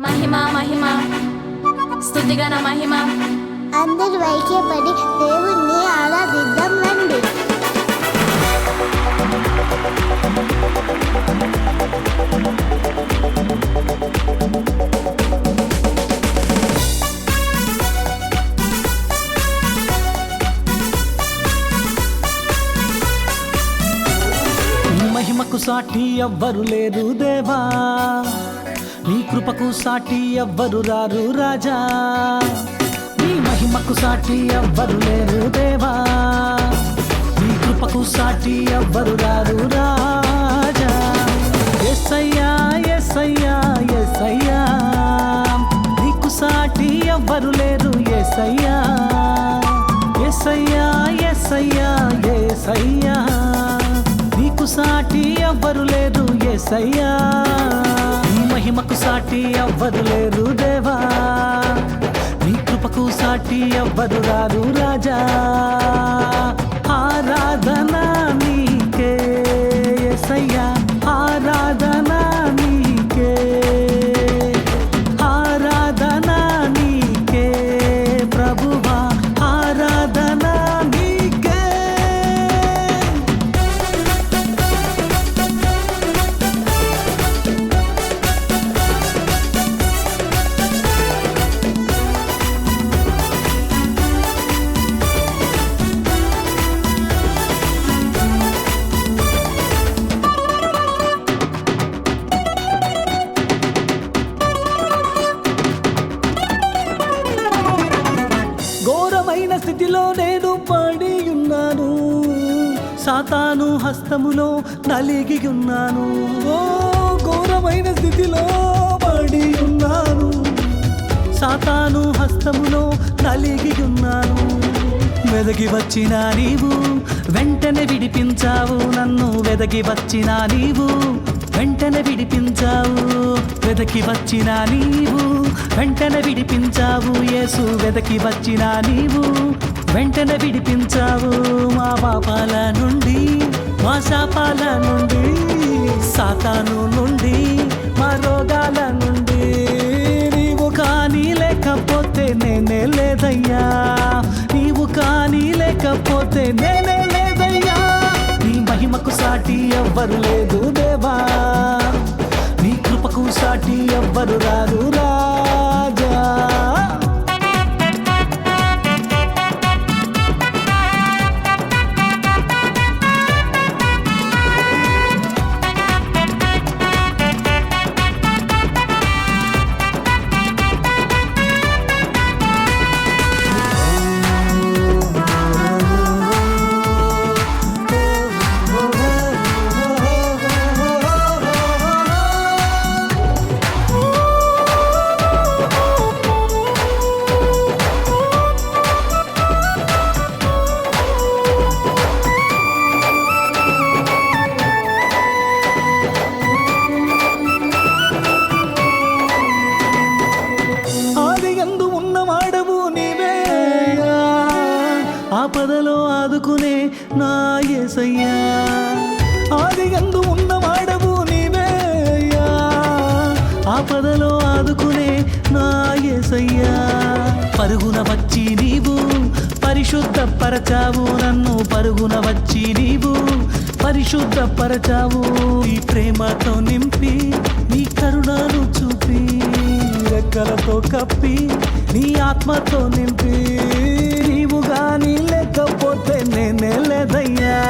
మహిమ మహిమ. స్థుతిగణ మహిమ. అందరూ ఐక్యపడి దేవుణ్ణి ఆరాధిద్దాం రండి. మహిమకు సాటి ఎవ్వరు లేరు దేవా. నీ కృపకు సాటి ఎవ్వరు రారు రాజా. నీ మహిమకు సాటి ఎవ్వరు లేరు దేవా. నీ కృపకు సాటి ఎవ్వరు రారు రాజా. ఎస్సయ్యా ఎస్సయ్యా ఎస్సయ్యా నీకు సాటి ఎవ్వరు లేరు ఎస్సయ్యా ఎస్సయ్యా ఎస్సయ్యా ఎస్సయ్యా నీకు సాటి ఎవ్వరు లేరు ఎస్సయ్యా మహిమకు సాటి అవ్వదు లేరు దేవా. నీ కృపకు సాటి అవ్వదు రాదు రాజా. ఆరాధనా ఘోరమైన నేను పడి ఉన్నాను సాతాను హస్తములో నలిగి ఉన్నాను ఓ ఘోరమైన స్థితిలో పడి ఉన్నాను సాతాను హస్తములో నలిగి ఉన్నాను వెదకి వచ్చిన నీవు వెంటనే విడిపించావు. నన్ను వెదకి వచ్చిన నీవు వెంటనే విడిపించావు. వెదకి వచ్చిన నీవు. వెంటనే విడిపించావు. యేసు వెదకి వచ్చిన నీవు. వెంటనే విడిపించావు. మా పాపాల నుండి మా శాపాల నుండి సాతాను నుండి మా రోగాల నుండి. నీవు కానీ లేకపోతే నేనే లేదయ్యా. మహిమకు ఎవ్వరు లేదు దేవా. నా యేసయ్యా ఆది ఎందు ఉన్నవాడవు నీవేయ్యా ఆపదలో ఆదుకునే నా యేసయ్యా పరుగున వచ్చి నీవు పరిశుద్ధ పరచావు నన్ను. పరుగున వచ్చి నీవు పరిశుద్ధ పరచావు నీ ప్రేమతో నింపి నీ కరుణను చూపి రెక్కలతో కప్పి నీ ఆత్మతో నింపి. నీ లేకపోతే నేనే లేదయ్యా.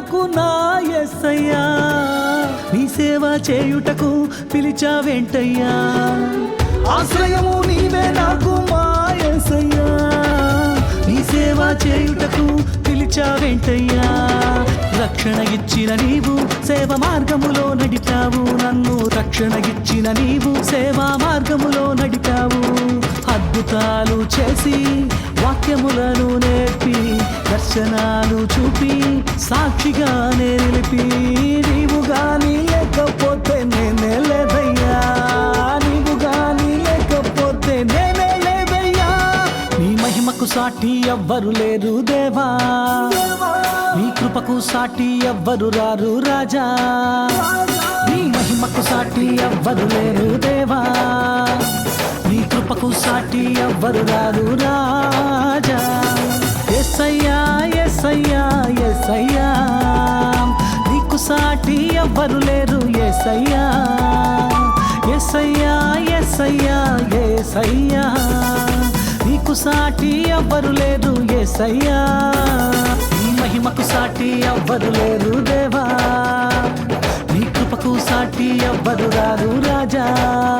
నాకు నా ఎస్సయ్యా. నీ సేవ చేయుటకు పిలిచా వెంటయ్యా. ఆశ్రయము నీవే నాకు మా ఎస్సయ్యా. నీ సేవ చేయుటకు పిలిచా వెంటయ్యా. రక్షణ ఇచ్చిన నీవు సేవ మార్గములో నడిపావు నన్ను రక్షణ ఇచ్చిన నీవు సేవా మార్గములో నడిపావు అద్భుతాలు చేసి వాక్యములను నేర్పి దర్శనాలు చూపి సాక్షిగానే నిలిపి నీవు గాని లేకపోతే నేనే లేదయ్యా. నీవు గాని లేకపోతే నేనే లేదయ్యా. నీ మహిమకు సాటి ఎవ్వరు లేరు దేవా. నీ కృపకు సాటి ఎవ్వరు రారు రాజా. నీ మహిమకు సాటి ఎవ్వరు లేరు దేవా. కృపకు సాటి ఎవ్వరు రాదు రాజా. ఎస్సయ్యా ఎస్సయ్యా ఎస్సయ్యా. నీకు సాటి ఎవ్వరు లేరు ఎస్సయ్యా. ఎస్సయ్యా ఎస్సయ్యా ఎస్సయ్యా. నీకు సాటి ఎవ్వరు లేరు ఎస్సయ్యా. నీ మహిమకు సాటి ఎవ్వరు లేరు దేవా. నీ కృపకు సాటి ఎవ్వరు రాదు రాజా.